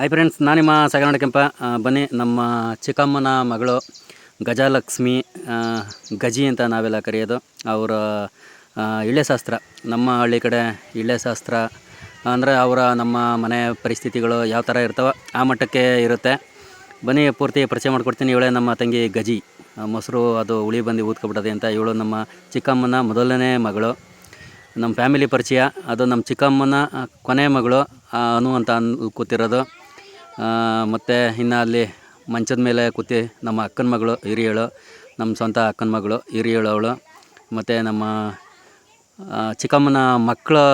Hi friends ನಾನು ನಿಮ್ಮ ಸಗನಾಡ ಕೆಂಪ. ಬನ್ನಿ, ನಮ್ಮ ಚಿಕ್ಕಮ್ಮನ ಮಗಳು ಗಜಲಕ್ಷ್ಮಿ ಗಜಿ ಅಂತ ನಾವೆಲ್ಲ ಕರೆಯೋದು. ಅವರ ಇಳೆ ಇಳೆಶಾಸ್ತ್ರ ನಮ್ಮ ಹಳ್ಳಿ ಕಡೆ ಇಳೆಶಾಸ್ತ್ರ ಅಂದರೆ ಅವರ ನಮ್ಮ ಮನೆ ಪರಿಸ್ಥಿತಿಗಳು ಯಾವ ಥರ ಇರ್ತವೆ ಆ ಮಟ್ಟಕ್ಕೆ ಇರುತ್ತೆ. ಬನ್ನಿ, ಪೂರ್ತಿ ಪರಿಚಯ ಮಾಡಿಕೊಡ್ತೀನಿ. ಇವಳೇ ನಮ್ಮ ತಂಗಿ ಗಜಿ. ಮೊಸರು, ಅದು ಹುಳಿ ಬಂದು ಊದ್ಕೊಬಿಟ್ಟದೆ ಅಂತ ಇವಳು ನಮ್ಮ ಚಿಕ್ಕಮ್ಮನ ಮೊದಲನೇ ಮಗಳು. ನಮ್ಮ ಫ್ಯಾಮಿಲಿ ಪರಿಚಯ. ಅದು ನಮ್ಮ ಚಿಕ್ಕಮ್ಮನ ಕೊನೆ ಮಗಳು ಅನು ಅಂತ ಅನ್, ಕೂತಿರೋದು. ಮತ್ತು ಇನ್ನು ಅಲ್ಲಿ ಮಂಚದ ಮೇಲೆ ಕೂತಿ ನಮ್ಮ ಅಕ್ಕನ ಮಗಳು ಹಿರಿಯಳು, ನಮ್ಮ ಸ್ವಂತ ಅಕ್ಕನ ಮಗಳು ಹಿರಿಯಳು ಅವಳು, ಮತ್ತು ನಮ್ಮ ಚಿಕ್ಕಮ್ಮನ ಮಕ್ಕಳು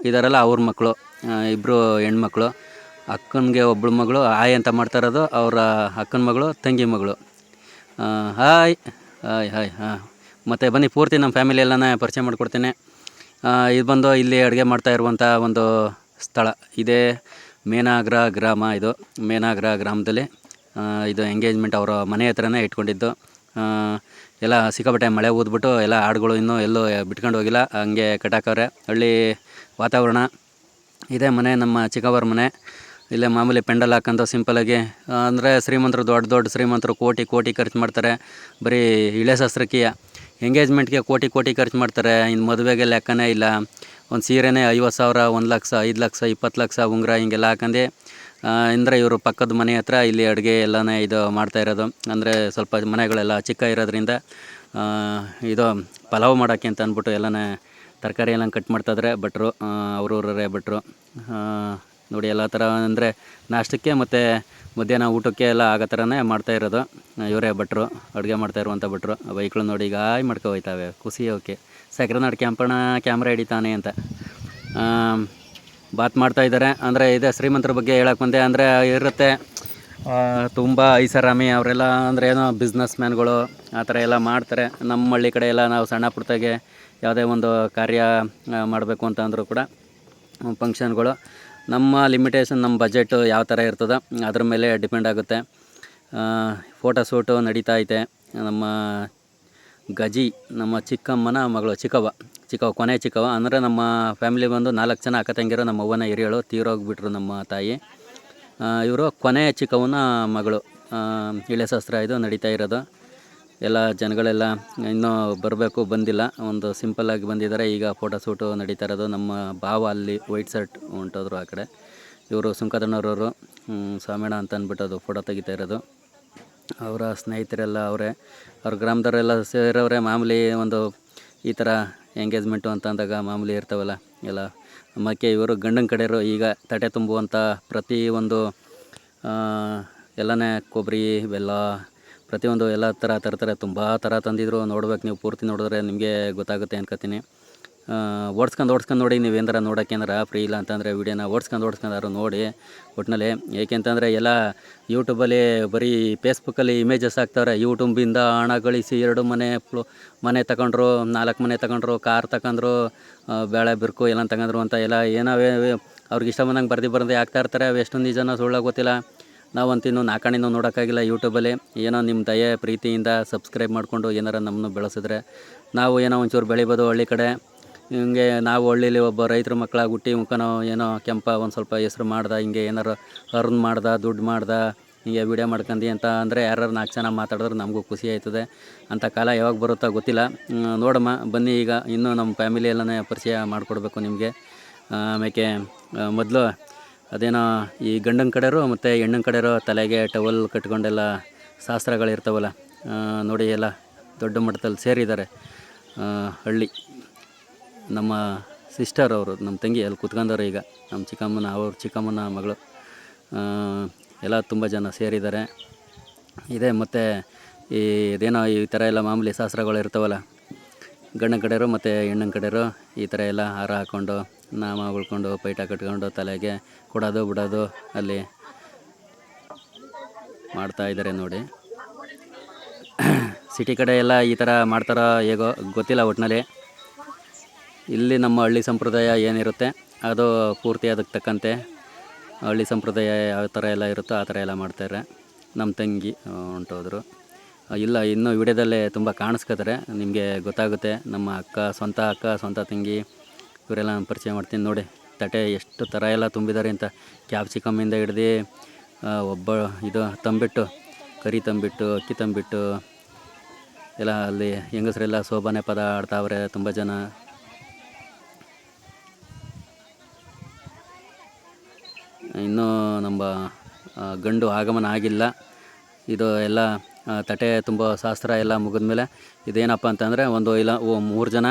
ಇದ್ದಾರಲ್ಲ ಅವ್ರ ಮಕ್ಕಳು ಇಬ್ಬರು ಹೆಣ್ಮಕ್ಳು, ಅಕ್ಕನಿಗೆ ಒಬ್ಬಳು ಮಗಳು ಆಯ್ ಅಂತ ಮಾಡ್ತಾ ಇರೋದು ಅವರ ಅಕ್ಕನ ಮಗಳು, ತಂಗಿ ಮಗಳು. ಹಾಯ್ ಹಾಯ್ ಹಾಯ್, ಹಾಂ. ಮತ್ತು ಬನ್ನಿ, ಪೂರ್ತಿ ನಮ್ಮ ಫ್ಯಾಮಿಲಿ ಎಲ್ಲನೇ ಪರಿಚಯ ಮಾಡಿಕೊಡ್ತೀನಿ. ಇದು ಬಂದು ಇಲ್ಲಿ ಅಡುಗೆ ಮಾಡ್ತಾ ಇರುವಂಥ ಒಂದು ಸ್ಥಳ. ಇದೇ ಮೇನಾಗ್ರ ಗ್ರಾಮ ಇದು. ಮೇನಾಗ್ರ ಗ್ರಾಮದಲ್ಲಿ ಇದು ಎಂಗೇಜ್ಮೆಂಟ್ ಅವರ ಮನೆ ಹತ್ರನೇ ಇಟ್ಕೊಂಡಿದ್ದು. ಎಲ್ಲ ಸಿಕ್ಕಾಪಟ್ಟೆ ಮಳೆ ಊದ್ಬಿಟ್ಟು ಎಲ್ಲ ಹಾಡುಗಳು ಇನ್ನೂ ಎಲ್ಲೂ ಬಿಟ್ಕೊಂಡು ಹೋಗಿಲ್ಲ. ಹಂಗೆ ಕಟ್ಟಾಕವ್ರೆ. ಹಳ್ಳಿ ವಾತಾವರಣ ಇದೇ ಮನೆ, ನಮ್ಮ ಚಿಕ್ಕವರ ಮನೆ. ಇಲ್ಲೇ ಮಾಮೂಲಿ ಪೆಂಡಲ್ ಹಾಕೊಂಡು ಸಿಂಪಲಾಗಿ ಅಂದರೆ ಶ್ರೀಮಂತರು ದೊಡ್ಡ ದೊಡ್ಡ ಶ್ರೀಮಂತರು ಕೋಟಿ ಕೋಟಿ ಖರ್ಚು ಮಾಡ್ತಾರೆ. ಬರೀ ಇಳೆ ಶಸ್ತ್ರಕ್ಕೆ ಎಂಗೇಜ್ಮೆಂಟ್ಗೆ ಕೋಟಿ ಕೋಟಿ ಖರ್ಚು ಮಾಡ್ತಾರೆ. ಇನ್ನು ಮದುವೆಗೆ ಲೆಕ್ಕನೇ ಇಲ್ಲ. ಒಂದು ಸೀರೆನೇ ಐವತ್ತು ಸಾವಿರ, ಒಂದು ಲಕ್ಷ, ಐದು ಲಕ್ಷ, ಇಪ್ಪತ್ತು ಲಕ್ಷ ಉಂಗುರ ಹಿಂಗೆಲ್ಲ ಹಾಕೊಂಡು ಅಂದರೆ ಇವರು ಪಕ್ಕದ ಮನೆ ಹತ್ರ ಇಲ್ಲಿ ಅಡುಗೆ ಎಲ್ಲನೇ ಇದು ಮಾಡ್ತಾ ಇರೋದು. ಅಂದರೆ ಸ್ವಲ್ಪ ಮನೆಗಳೆಲ್ಲ ಚಿಕ್ಕ ಇರೋದ್ರಿಂದ ಇದು ಪಲಾವ್ ಮಾಡೋಕ್ಕೆ ಅಂತ ಅಂದ್ಬಿಟ್ಟು ಎಲ್ಲನೇ ತರಕಾರಿ ಎಲ್ಲ ಕಟ್ ಮಾಡ್ತಾಯಿದ್ರೆ ಭಟ್ರು ಅವ್ರವ್ರೇ ಭಟ್ರು. ನೋಡಿ ಎಲ್ಲ ಥರ ಅಂದರೆ ನಾಷ್ಟಕ್ಕೆ ಮತ್ತು ಮಧ್ಯಾಹ್ನ ಊಟಕ್ಕೆ ಎಲ್ಲ ಆಗೋ ಥರನೇ ಮಾಡ್ತಾ ಇರೋದು. ಇವರೇ ಭಟ್ರು, ಅಡುಗೆ ಮಾಡ್ತಾ ಇರುವಂಥ ಭಟ್ರು. ಬೈಕ್ಗಳು ನೋಡಿ ಈಗ ಆಯ್ ಮಾಡ್ಕೊ ಹೋಯ್ತಾವೆ, ಖುಷಿ ಓಕೆ ಸಕ್ರೆನಾಡು ಕ್ಯಾಂಪಣ್ಣ ಕ್ಯಾಮ್ರಾ ಹಿಡಿತಾನೆ ಅಂತ. ಬಾತ್ ಮಾಡ್ತಾ ಇದ್ದಾರೆ ಅಂದರೆ ಇದೆ ಶ್ರೀಮಂತರ ಬಗ್ಗೆ ಹೇಳಕ್ಕೆ ಬಂದೆ ಅಂದರೆ ಇರುತ್ತೆ. ತುಂಬ ಐಸಾರಾಮಿ ಅವರೆಲ್ಲ ಅಂದರೆ ಏನೋ ಬಿಸ್ನೆಸ್ ಮ್ಯಾನ್ಗಳು ಆ ಥರ ಎಲ್ಲ ಮಾಡ್ತಾರೆ. ನಮ್ಮ ಹಳ್ಳಿ ಕಡೆ ಎಲ್ಲ ನಾವು ಸಣ್ಣ ಪುಟ್ಟಗೆ ಯಾವುದೇ ಒಂದು ಕಾರ್ಯ ಮಾಡಬೇಕು ಅಂತ ಅಂದರೂ ಕೂಡ ಫಂಕ್ಷನ್ಗಳು ನಮ್ಮ ಲಿಮಿಟೇಷನ್ ನಮ್ಮ ಬಜೆಟ್ ಯಾವ ಥರ ಇರ್ತದೆ, ಅದ್ರ ಮೇಲೆ ಡಿಪೆಂಡ್ ಆಗುತ್ತೆ. ಫೋಟೋ ಶೂಟು ನಡೀತಾ ಐತೆ. ನಮ್ಮ ಗಜಿ, ನಮ್ಮ ಚಿಕ್ಕಮ್ಮನ ಮಗಳು ಚಿಕ್ಕವ್ವ ಚಿಕ್ಕವ್ವ ಕೊನೆ ಚಿಕ್ಕವ್ವ ಅಂದರೆ ನಮ್ಮ ಫ್ಯಾಮಿಲಿ ಬಂದು ನಾಲ್ಕು ಜನ ಅಕ್ಕ ತಂಗಿರೋ, ನಮ್ಮ ಅವ್ವನ ಹಿರಿಯಳು, ತೀರೋಗ್ಬಿಟ್ರು ನಮ್ಮ ತಾಯಿ. ಇವರು ಕೊನೆ ಚಿಕ್ಕವನ ಮಗಳು. ಇಳೆ ಇಳೆಶಾಸ್ತ್ರ ಇದು ನಡೀತಾ ಇರೋದು. ಎಲ್ಲ ಜನಗಳೆಲ್ಲ ಇನ್ನೂ ಬರಬೇಕು, ಬಂದಿಲ್ಲ. ಒಂದು ಸಿಂಪಲ್ಲಾಗಿ ಬಂದಿದ್ದಾರೆ. ಈಗ ಫೋಟೋ ಶೂಟು ನಡೀತಾ ಇರೋದು ನಮ್ಮ ಭಾವ ಅಲ್ಲಿ ವೈಟ್ ಶರ್ಟ್ ಹೊಂಟೋದ್ರು ಆ ಕಡೆ. ಇವರು ಸುಂಕದಣ್ಣವ್ರವರು ಸ್ವಾಮಿಣ ಅಂತ ಅಂದ್ಬಿಟ್ಟು ಅದು ಫೋಟೋ ತೆಗಿತಾ ಇರೋದು. ಅವರ ಸ್ನೇಹಿತರೆಲ್ಲ ಅವರೇ, ಅವ್ರ ಗ್ರಾಮದವರೆಲ್ಲ ಸೇರೋರೆ ಮಾಮೂಲಿ ಒಂದು ಈ ಥರ ಎಂಗೇಜ್ಮೆಂಟು ಅಂತ ಅಂದಾಗ ಮಾಮೂಲಿ ಇರ್ತಾವಲ್ಲ, ಎಲ್ಲ. ಮಕ್ಕೆ ಇವರು ಗಂಡನ ಕಡೆಯವರು, ಈಗ ತಟೆ ತುಂಬುವಂಥ ಪ್ರತಿ ಒಂದು ಎಲ್ಲನೇ ಕೊಬ್ಬರಿ, ಬೆಲ್ಲ ಪ್ರತಿಯೊಂದು ಎಲ್ಲ ಥರ ತರ್ತಾರೆ ತುಂಬ ಥರ ತಂದಿದ್ರು. ನೋಡ್ಬೇಕು, ನೀವು ಪೂರ್ತಿ ನೋಡಿದ್ರೆ ನಿಮಗೆ ಗೊತ್ತಾಗುತ್ತೆ ಅನ್ಕೋತೀನಿ. ಓಡಿಸ್ಕೊಂಡು ಓಡಿಸ್ಕೊಂಡು ನೋಡಿ ನೀವು ಏನಾರ ನೋಡೋಕೆ ಏನಾರ ಫ್ರೀ ಇಲ್ಲ ಅಂತಂದರೆ ವೀಡಿಯೋನ ಓಡಿಸ್ಕೊಂಡು ಓಡಿಸ್ಕೊಂಡಾರು ನೋಡಿ ಒಟ್ಟಿನಲ್ಲಿ ಏಕೆಂತಂದರೆ ಎಲ್ಲ ಯೂಟ್ಯೂಬಲ್ಲಿ ಬರೀ ಫೇಸ್ಬುಕ್ಕಲ್ಲಿ ಇಮೇಜಸ್ ಹಾಕ್ತಾರೆ ಯೂಟ್ಯೂಬಿಂದ ಹಣ ಗಳಿಸಿ ಎರಡು ಮನೆ ಫ್ಲೋ ಮನೆ ತಗೊಂಡ್ರು, ನಾಲ್ಕು ಮನೆ ತಗೊಂಡ್ರು ಕಾರ್ ತಗೊಂಡ್ರು ಬೇಳೆ, ಬಿರ್ಕು ಎಲ್ಲ ತಗೊಂಡ್ರು ಅಂತ ಎಲ್ಲ ಏನೋ ಅವ್ರಿಗೆ ಇಷ್ಟ ಬಂದಂಗೆ ಬರ್ದು ಬರ್ದು ಹಾಕ್ತಾ ಇರ್ತಾರೆ. ಅವು ಎಷ್ಟೊಂದು ನಿಜನೋ ಸುಳ್ಳಾಗ ಗೊತ್ತಿಲ್ಲ. ನಾವಂತೂ ಇನ್ನೂ ನೋಡೋಕ್ಕಾಗಿಲ್ಲ ಯೂಟ್ಯೂಬಲ್ಲಿ. ಏನೋ ನಿಮ್ಮ ದಯೆ, ಪ್ರೀತಿಯಿಂದ ಸಬ್ಸ್ಕ್ರೈಬ್ ಮಾಡಿಕೊಂಡು ಏನಾರ ನಮ್ಮನ್ನು ಬೆಳೆಸಿದ್ರೆ ನಾವು ಏನೋ ಒಂಚೂರು ಬೆಳಿಬೋದು ಹಳ್ಳಿ ಕಡೆ. ಹಿಂಗೆ ನಾವು ಹಳ್ಳಿಲಿ ಒಬ್ಬ ರೈತರ ಮಕ್ಕಳಾಗಿ ಹುಟ್ಟಿ ಮುಖನೋ ಏನೋ ಕೆಂಪ ಒಂದು ಸ್ವಲ್ಪ ಹೆಸ್ರು ಮಾಡ್ದೆ, ಹಿಂಗೆ ಏನಾರು ಅರ್ನ್ ಮಾಡ್ದೆ, ದುಡ್ಡು ಮಾಡ್ದೆ, ಹಿಂಗೆ ವೀಡಿಯೋ ಮಾಡ್ಕೊಂಡು ಅಂತ ಅಂದರೆ ಯಾರು ನಾಲ್ಕು ಜನ ಮಾತಾಡಿದ್ರೆ ನಮಗೂ ಖುಷಿ ಆಯ್ತದೆ. ಅಂಥ ಕಾಲ ಯಾವಾಗ ಬರುತ್ತೋ ಗೊತ್ತಿಲ್ಲ. ನೋಡಮ್ಮ, ಬನ್ನಿ ಈಗ ಇನ್ನೂ ನಮ್ಮ ಫ್ಯಾಮಿಲಿ ಎಲ್ಲನೇ ಪರಿಚಯ ಮಾಡಿಕೊಡ್ಬೇಕು ನಿಮಗೆ. ಆಮೇಲೆ ಮೊದಲು ಅದೇನೋ ಈ ಗಂಡನ ಕಡೆಯವರು ಮತ್ತು ಹೆಣ್ಣಿನ ಕಡೆಯವರು ತಲೆಗೆ ಟವಲ್ ಕಟ್ಕೊಂಡೆಲ್ಲ ಶಾಸ್ತ್ರಗಳಿರ್ತಾವಲ್ಲ ನೋಡಿ ಎಲ್ಲ ದೊಡ್ಡ ಮಟ್ಟದಲ್ಲಿ ಸೇರಿದ್ದಾರೆ. ಹಳ್ಳಿ ನಮ್ಮ ಸಿಸ್ಟರ್ ಅವರು, ನಮ್ಮ ತಂಗಿ ಅಲ್ಲಿ ಕುತ್ಕೊಂಡವ್ರೆ ಈಗ, ನಮ್ಮ ಚಿಕ್ಕಮ್ಮನ, ಅವ್ರ ಚಿಕ್ಕಮ್ಮನ ಮಗಳು. ಎಲ್ಲ ತುಂಬ ಜನ ಸೇರಿದ್ದಾರೆ. ಇದೆ ಮತ್ತು ಈ ಇದೇನೋ ಈ ಥರ ಎಲ್ಲ ಮಾಮೂಲಿ ಶಾಸ್ತ್ರಗಳು ಇರ್ತಾವಲ್ಲ, ಗಂಡನ ಕಡೆಯವರು ಮತ್ತು ಹೆಣ್ಣಿನ ಕಡೆಯವರು ಈ ಥರ ಎಲ್ಲ ಹಾರ ಹಾಕ್ಕೊಂಡು ನಾಮ ಉಳ್ಕೊಂಡು ಪೈಟ ಕಟ್ಕೊಂಡು ತಲೆಗೆ ಕೊಡೋದು ಬಿಡೋದು ಅಲ್ಲಿ ಮಾಡ್ತಾ ಇದ್ದಾರೆ ನೋಡಿ. ಸಿಟಿ ಕಡೆ ಎಲ್ಲ ಈ ಥರ ಮಾಡ್ತಾರೋ ಹೇಗೋ ಗೊತ್ತಿಲ್ಲ ಒಟ್ಟಿನಲ್ಲಿ ಇಲ್ಲಿ ನಮ್ಮ ಹಳ್ಳಿ ಸಂಪ್ರದಾಯ ಏನಿರುತ್ತೆ ಅದು ಪೂರ್ತಿ ಅದಕ್ಕೆ ತಕ್ಕಂತೆ. ಹಳ್ಳಿ ಸಂಪ್ರದಾಯ ಯಾವ ಥರ ಎಲ್ಲ ಇರುತ್ತೋ ಆ ಥರ ಎಲ್ಲ ಮಾಡ್ತಾರೆ. ನಮ್ಮ ತಂಗಿ ಹೊಂಟೋದ್ರು ಇಲ್ಲ, ಇನ್ನೂ ವಿಡಿಯೋದಲ್ಲೇ ತುಂಬ ಕಾಣಿಸ್ಕೋತಾರೆ. ನಿಮಗೆ ಗೊತ್ತಾಗುತ್ತೆ, ನಮ್ಮ ಅಕ್ಕ, ಸ್ವಂತ ಅಕ್ಕ, ಸ್ವಂತ ತಂಗಿ ಇವರೆಲ್ಲ ನಾನು ಪರಿಚಯ ಮಾಡ್ತೀನಿ ನೋಡಿ. ತಟೆ ಎಷ್ಟು ಥರ ಎಲ್ಲ ತುಂಬಿದ್ದಾರೆ ಅಂತ. ಕ್ಯಾಪ್ಸಿಕಮ್ಮಿಂದ ಹಿಡ್ದು ಒಬ್ಬ ಇದು ತಂಬಿಟ್ಟು, ಕರಿ ತಂಬಿಟ್ಟು, ಅಕ್ಕಿ ತಂಬಿಟ್ಟು, ಎಲ್ಲ ಅಲ್ಲಿ ಹೆಂಗಸರೆಲ್ಲ ಸೋಬಾನೆ ಪದ ಆಡ್ತಾವ್ರೆ ತುಂಬ ಜನ. ಇನ್ನೂ ನಮ್ಮ ಗಂಡು ಆಗಮನ ಆಗಿಲ್ಲ. ಇದು ಎಲ್ಲ ತಟೆ ತುಂಬ ಶಾಸ್ತ್ರ ಎಲ್ಲ ಮುಗಿದ್ಮೇಲೆ ಇದೇನಪ್ಪ ಅಂತಂದರೆ ಒಂದು ಇಲ್ಲ ಮೂರು ಜನ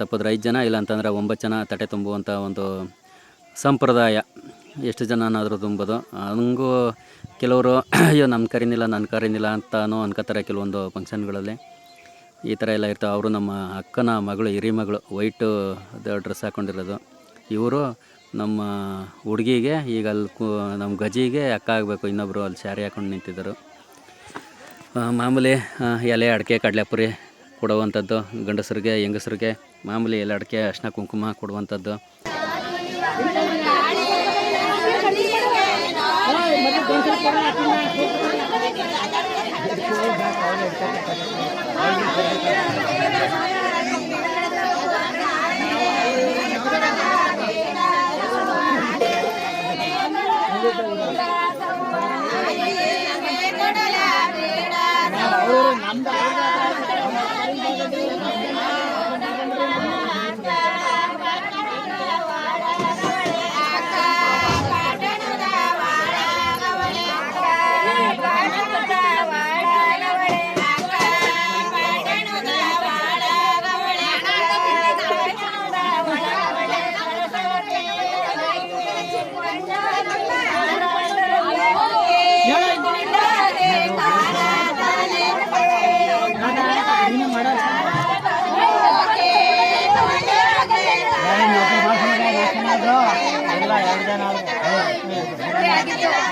ತಪ್ಪಿದ್ರೆ ಐದು ಜನ, ಇಲ್ಲ ಅಂತಂದರೆ ಒಂಬತ್ತು ಜನ ತಟೆ ತುಂಬುವಂಥ ಒಂದು ಸಂಪ್ರದಾಯ. ಎಷ್ಟು ಜನನಾದರೂ ತುಂಬೋದು. ಹಂಗೂ ಕೆಲವರು, ಅಯ್ಯೋ ನಮ್ಮ ಕರೀನಿಲ್ಲ ನನ್ನ ಕರೀನಿಲ್ಲ ಅಂತಾನೂ ಅನ್ಕೋತಾರೆ ಕೆಲವೊಂದು ಫಂಕ್ಷನ್ಗಳಲ್ಲಿ. ಈ ಥರ ಎಲ್ಲ ಇರ್ತಾವೆ. ಅವರು ನಮ್ಮ ಅಕ್ಕನ ಮಗಳು ಹಿರಿ ಮಗಳು, ವೈಟು ಡ್ರೆಸ್ ಹಾಕ್ಕೊಂಡಿರೋದು ಇವರು ನಮ್ಮ ಹುಡುಗಿಗೆ, ಈಗ ಅಲ್ಲಿ ಕು, ನಮ್ಮ ಗಜಿಗೆ ಅಕ್ಕ ಆಗಬೇಕು. ಇನ್ನೊಬ್ಬರು ಅಲ್ಲಿ ಸ್ಯಾರಿ ಹಾಕೊಂಡು ನಿಂತಿದ್ದರು. ಮಾಮೂಲಿ ಎಲೆ, ಅಡಿಕೆ, ಕಡಲೆಪುರಿ ಕೊಡುವಂಥದ್ದು ಗಂಡಸರಿಗೆ ಹೆಂಗಸರಿಗೆ ಮಾಮೂಲಿ ಎಲ್ಲ ಅಡಿಕೆ ಅರ್ಶಿನ ಕುಂಕುಮ ಕೊಡುವಂಥದ್ದು.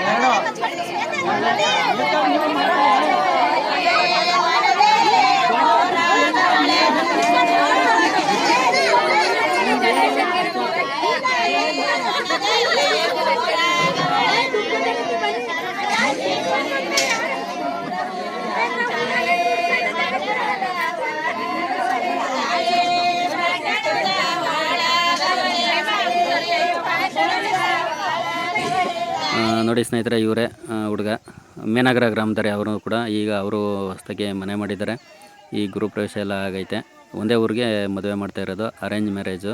ಆ, ನೋಡಿ ಸ್ನೇಹಿತರೆ, ಇವರೇ ಹುಡುಗ. ಮೇನಗರ ಗ್ರಾಮದವರೇ ಅವರು ಕೂಡ ಈಗ ಅವರು ಹೊಸದಾಗಿ ಮನೆ ಮಾಡಿದ್ದಾರೆ. ಈ ಗುರು ಪ್ರವೇಶ ಎಲ್ಲ ಆಗೈತೆ. ಒಂದೇ ಊರಿಗೆ ಮದುವೆ ಮಾಡ್ತಾ ಇರೋದು ಅರೇಂಜ್ ಮ್ಯಾರೇಜು.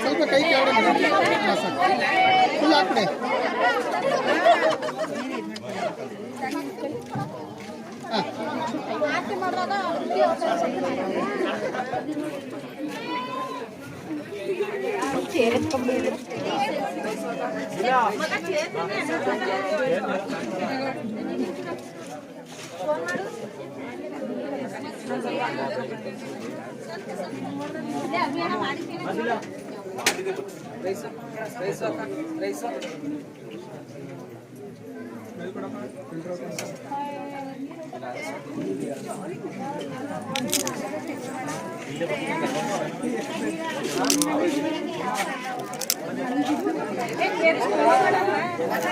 ಸ್ವಲ್ಪ ಕೈ ಕೆಳಗಡೆ ಫುಲ್ ಹಾಕ್ಬಿಡಿ ಫೋನ್ ಮಾಡು Eu não sei se